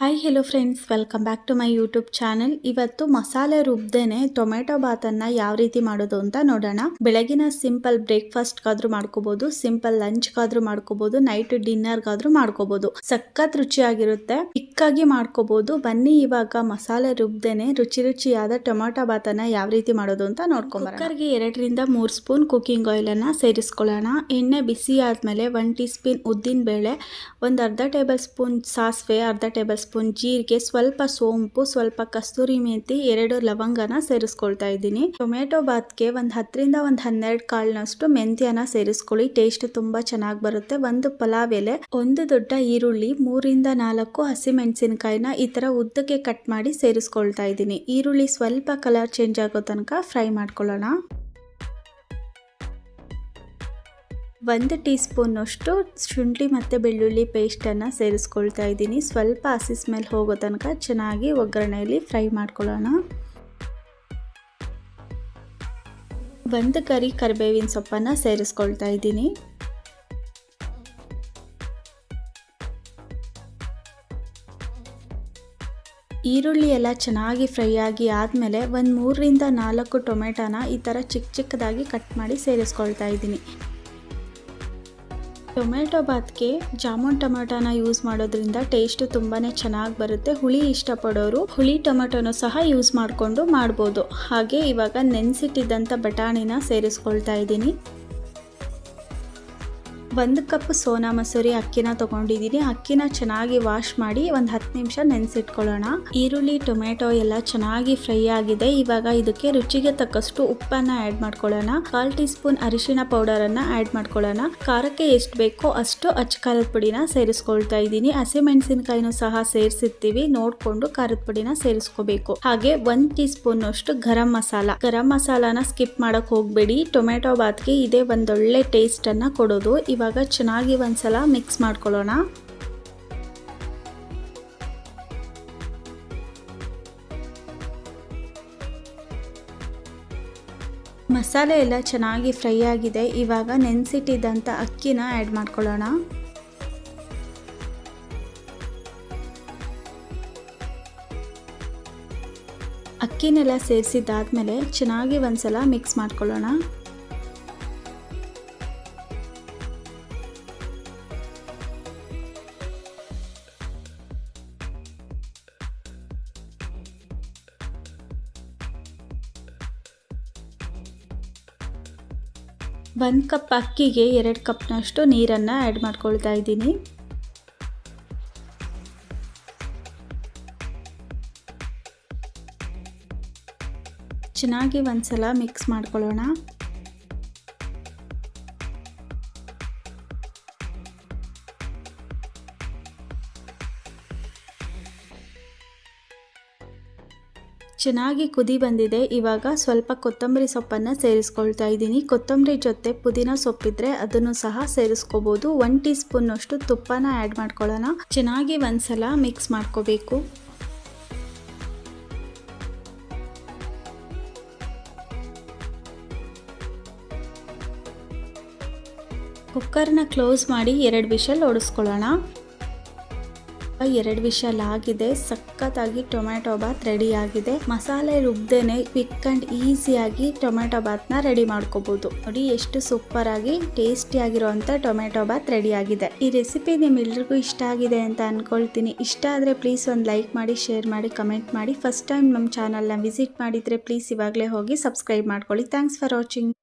Hi hello friends welcome back to my YouTube channel ಇವತ್ತು ಮಸಾಲೆ ರುಬ್ದೇನೆ tomato ಬಾತನ್ನು ಯಾವ ರೀತಿ ಮಾಡೋದು ಅಂತ ನೋಡೋಣ. ಬೆಳಗಿನ ಸಿಂಪಲ್ ಬ್ರೇಕ್ಫಾಸ್ಟ್ಗಾದ್ರೂ ಮಾಡ್ಕೋಬಹುದು ಸಿಂಪಲ್ ಲಂಚ್ಗಾದ್ರೂ ಮಾಡ್ಕೋಬಹುದು ನೈಟ್ ಡಿನ್ನರ್ಗಾದ್ರೂ ಮಾಡ್ಕೋಬಹುದು ಸಖತ್ ರುಚಿಯಾಗಿರುತ್ತೆ. ಚಿಕ್ಕಾಗಿ ಮಾಡ್ಕೋಬಹುದು ಬನ್ನಿ ಇವಾಗ ಮಸಾಲೆ ರುಬ್ದೇನೆ ರುಚಿ ರುಚಿಯಾದ ಟೊಮೆಟೊ ಬಾತನ್ನು ಯಾವ ರೀತಿ ಮಾಡೋದು ಅಂತ ನೋಡ್ಕೊಂಬರೋಣ ಕುಕ್ಕರ್ಗೆ ಎರಡರಿಂದ ಮೂರು ಸ್ಪೂನ್ ಕುಕಿಂಗ್ ಆಯಿಲ್ ಅನ್ನ ಸೇರಿಸ್ಕೊಳ್ಳೋಣ. ಎಣ್ಣೆ ಬಿಸಿ ಆದ್ಮೇಲೆ ಒನ್ ಟೀ ಸ್ಪೂನ್ ಉದ್ದಿನ ಬೇಳೆ, ಒಂದು ಅರ್ಧ ಟೇಬಲ್ ಸ್ಪೂನ್ ಸಾಸಿವೆ, ಅರ್ಧ ಟೇಬಲ್ ಸ್ಪೂನ್ ಜೀರಿಗೆ ಸ್ವಲ್ಪ ಸೋಂಪು, ಸ್ವಲ್ಪ ಕಸ್ತೂರಿ ಮೇತಿ, ಎರಡು ಲವಂಗನ ಸೇರಿಸ್ಕೊಳ್ತಾ ಇದ್ದೀನಿ. ಟೊಮೆಟೊ ಬಾತ್ಗೆ ಒಂದು ಹತ್ತರಿಂದ ಒಂದು ಹನ್ನೆರಡು ಕಾಳಿನಷ್ಟು ಮೆಂತ್ಯನ ಸೇರಿಸ್ಕೊಳ್ಳಿ. ಟೇಸ್ಟ್ ತುಂಬಾ ಚೆನ್ನಾಗಿ ಬರುತ್ತೆ. ಒಂದು ಪಲಾವ್ ಎಲೆ, ಒಂದು ದೊಡ್ಡ ಈರುಳ್ಳಿ, ಮೂರಿಂದ ನಾಲ್ಕು ಹಸಿಮೆಣಸಿನಕಾಯಿನ ಈ ತರ ಉದ್ದಕ್ಕೆ ಕಟ್ ಮಾಡಿ ಸೇರಿಸ್ಕೊಳ್ತಾ ಇದ್ದೀನಿ. ಈರುಳ್ಳಿ ಸ್ವಲ್ಪ ಕಲರ್ ಚೇಂಜ್ ಆಗೋ ತನಕ ಫ್ರೈ ಮಾಡ್ಕೊಳ್ಳೋಣ. ಒಂದು ಟೀ ಸ್ಪೂನಷ್ಟು ಶುಂಠಿ ಮತ್ತು ಬೆಳ್ಳುಳ್ಳಿ ಪೇಸ್ಟನ್ನು ಸೇರಿಸ್ಕೊಳ್ತಾ ಇದ್ದೀನಿ. ಸ್ವಲ್ಪ ಹಸಿ ಸ್ಮೆಲ್ ಹೋಗೋ ತನಕ ಚೆನ್ನಾಗಿ ಒಗ್ಗರಣೆಯಲ್ಲಿ ಫ್ರೈ ಮಾಡ್ಕೊಳ್ಳೋಣ. ಒಂದು ಕರಿ ಕರಿಬೇವಿನ ಸೊಪ್ಪನ್ನು ಸೇರಿಸ್ಕೊಳ್ತಾ ಇದ್ದೀನಿ. ಈರುಳ್ಳಿ ಎಲ್ಲ ಚೆನ್ನಾಗಿ ಫ್ರೈ ಆಗಿ ಆದಮೇಲೆ ಒಂದು ಮೂರರಿಂದ ನಾಲ್ಕು ಟೊಮೆಟೊನ ಈ ಥರ ಚಿಕ್ಕ ಚಿಕ್ಕದಾಗಿ ಕಟ್ ಮಾಡಿ ಸೇರಿಸ್ಕೊಳ್ತಾ ಇದ್ದೀನಿ. ಟೊಮೆಟೊ ಬಾತ್ಗೆ ಜಾಮೂನ್ ಟೊಮೆಟೊನ ಯೂಸ್ ಮಾಡೋದ್ರಿಂದ ಟೇಸ್ಟ್ ತುಂಬಾನೇ ಚೆನ್ನಾಗಿ ಬರುತ್ತೆ. ಹುಳಿ ಇಷ್ಟಪಡೋರು ಹುಳಿ ಟೊಮೆಟೊನು ಸಹ ಯೂಸ್ ಮಾಡಿಕೊಂಡು ಮಾಡ್ಬೋದು. ಹಾಗೆ ಇವಾಗ ನೆನೆಸಿಟ್ಟಿದ್ದಂಥ ಬಟಾಣಿನ ಸೇರಿಸ್ಕೊಳ್ತಾ ಇದ್ದೀನಿ. ಒಂದು ಕಪ್ ಸೋನಾ ಮಸೂರಿ ಅಕ್ಕಿನ ತಗೊಂಡಿದ್ದೀನಿ ಅಕ್ಕಿನ ಚೆನ್ನಾಗಿ ವಾಶ್ ಮಾಡಿ ಒಂದು ಹತ್ತು ನಿಮಿಷ ನೆನೆಸಿಟ್ಕೊಳ್ಳೋಣ. ಈರುಳ್ಳಿ ಟೊಮೆಟೊ ಎಲ್ಲ ಚೆನ್ನಾಗಿ ಫ್ರೈ ಆಗಿದೆ. ಇವಾಗ ಇದಕ್ಕೆ ರುಚಿಗೆ ತಕ್ಕಷ್ಟು ಉಪ್ಪನ್ನ ಆ್ಯಡ್ ಮಾಡ್ಕೊಳ್ಳೋಣ. ಕಾಲ್ ಟೀ ಸ್ಪೂನ್ ಅರಿಶಿನ ಪೌಡರ್ ಅನ್ನ ಆ್ಯಡ್ ಮಾಡ್ಕೊಳ್ಳೋಣ. ಖಾರಕ್ಕೆ ಎಷ್ಟು ಬೇಕೋ ಅಷ್ಟು ಅಚ್ಚಕಾಲದ ಪುಡಿನ ಸೇರಿಸ್ಕೊಳ್ತಾ ಇದ್ದೀನಿ. ಹಸಿಮೆಣಸಿನಕಾಯಿನೂ ಸಹ ಸೇರಿಸಿರ್ತೀವಿ. ನೋಡ್ಕೊಂಡು ಖಾರದ ಪುಡಿನ ಸೇರಿಸ್ಕೋಬೇಕು. ಹಾಗೆ ಒಂದು ಟೀ ಸ್ಪೂನ್ ಅಷ್ಟು ಗರಂ ಮಸಾಲ. ಗರಂ ಮಸಾಲಾನ ಸ್ಕಿಪ್ ಮಾಡಕ್ ಹೋಗ್ಬೇಡಿ. ಟೊಮೆಟೊ ಬಾತ್ಗೆ ಇದೇ ಒಂದೊಳ್ಳೆ ಟೇಸ್ಟ್ ಅನ್ನ ಕೊಡೋದು. ಇವಾಗ ಚೆನ್ನಾಗಿ ಒಂದ್ಸಲ ಮಿಕ್ಸ್ ಮಾಡ್ಕೊಳ್ಳೋಣ. ಮಸಾಲೆ ಎಲ್ಲ ಚೆನ್ನಾಗಿ ಫ್ರೈ ಆಗಿದೆ. ಇವಾಗ ನೆನೆಸಿಟ್ಟಿದ್ದಂಥ ಅಕ್ಕಿನ ಆ್ಯಡ್ ಮಾಡ್ಕೊಳ್ಳೋಣ. ಅಕ್ಕಿನೆಲ್ಲ ಸೇರಿಸಿದ್ದಾದ್ಮೇಲೆ ಚೆನ್ನಾಗಿ ಒಂದ್ಸಲ ಮಿಕ್ಸ್ ಮಾಡ್ಕೊಳ್ಳೋಣ. ಒಂದು ಕಪ್ ಅಕ್ಕಿಗೆ ಎರಡು ಕಪ್ನಷ್ಟು ನೀರನ್ನು ಆ್ಯಡ್ ಮಾಡ್ಕೊಳ್ತಾ ಇದ್ದೀನಿ. ಚೆನ್ನಾಗಿ ಒಂದ್ಸಲ ಮಿಕ್ಸ್ ಮಾಡ್ಕೊಳ್ಳೋಣ. ಚೆನ್ನಾಗಿ ಕುದಿ ಬಂದಿದೆ. ಇವಾಗ ಸ್ವಲ್ಪ ಕೊತ್ತಂಬರಿ ಸೊಪ್ಪನ್ನು ಸೇರಿಸ್ಕೊಳ್ತಾ ಇದ್ದೀನಿ. ಕೊತ್ತಂಬರಿ ಜೊತೆ ಪುದೀನ ಸೊಪ್ಪಿದ್ರೆ ಅದನ್ನು ಸಹ ಸೇರಿಸ್ಕೋಬಹುದು ಒನ್ ಟೀ ಸ್ಪೂನ್ ಅಷ್ಟು ತುಪ್ಪನ ಆ್ಯಡ್ ಮಾಡ್ಕೊಳ್ಳೋಣ. ಚೆನ್ನಾಗಿ ಒಂದ್ಸಲ ಮಿಕ್ಸ್ ಮಾಡ್ಕೋಬೇಕು. ಕುಕ್ಕರ್ನ ಕ್ಲೋಸ್ ಮಾಡಿ ಎರಡು ವಿಷಲ್ ಓಡಿಸ್ಕೊಳ್ಳೋಣ ಎರಡು ವಿಷಲ್ ಆಗಿದೆ ಸಖತ್ತಾಗಿ ಟೊಮೆಟೊ ಬಾತ್ ರೆಡಿ ಆಗಿದೆ ಮಸಾಲೆ ರುಬ್ದೇನೆ ಕ್ವಿಕ್ ಅಂಡ್ ಈಸಿಯಾಗಿ ಟೊಮೆಟೊ ಬಾತ್ನ ರೆಡಿ ಮಾಡ್ಕೋಬಹುದು ನೋಡಿ ಎಷ್ಟು ಸೂಪರ್ ಆಗಿ ಟೇಸ್ಟಿ ಆಗಿರುವಂತ ಟೊಮೆಟೊ ಬಾತ್ ರೆಡಿ ಆಗಿದೆ ಈ ರೆಸಿಪಿ ನಿಮ್ಮೆಲ್ರಿಗೂ ಇಷ್ಟ ಆಗಿದೆ ಅಂತ ಅನ್ಕೊಳ್ತೀನಿ. ಇಷ್ಟ ಆದ್ರೆ ಪ್ಲೀಸ್ ಒಂದು ಲೈಕ್ ಮಾಡಿ ಶೇರ್ ಮಾಡಿ ಕಮೆಂಟ್ ಮಾಡಿ. ಫಸ್ಟ್ ಟೈಮ್ ನಮ್ಮ ಚಾನಲ್ನ ವಿಸಿಟ್ ಮಾಡಿದ್ರೆ ಪ್ಲೀಸ್ ಇವಾಗಲೇ ಹೋಗಿ ಸಬ್ಸ್ಕ್ರೈಬ್ ಮಾಡ್ಕೊಳ್ಳಿ. Thanks for watching